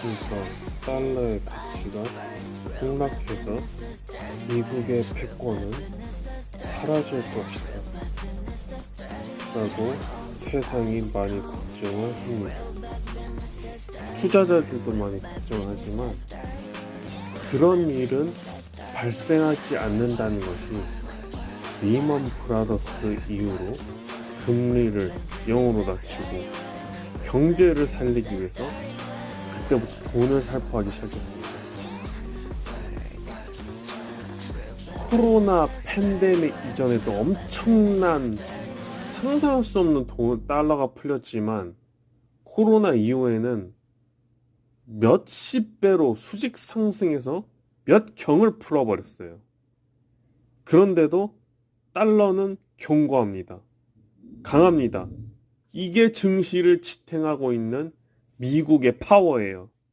그래서 달러의 가치가 폭락해서 미국의 패권은 사라질 것이다. 라고 세상이 많이 걱정을 합니다. 투자자들도 많이 걱정하지만 그런 일은 발생하지 않는다는 것이 리먼 브라더스 이후로 금리를 0으로 낮추고 경제를 살리기 위해서 그때부터 돈을 살포하기 시작했습니다. 코로나 팬데믹 이전에도 엄청난 상상할 수 없는 돈, 달러가 풀렸지만 코로나 이후에는 몇십 배로 수직 상승해서 몇 경을 풀어버렸어요. 그런데도 달러는 견고합니다. 강합니다. 이게 증시를 지탱하고 있는 미국의 파워예요.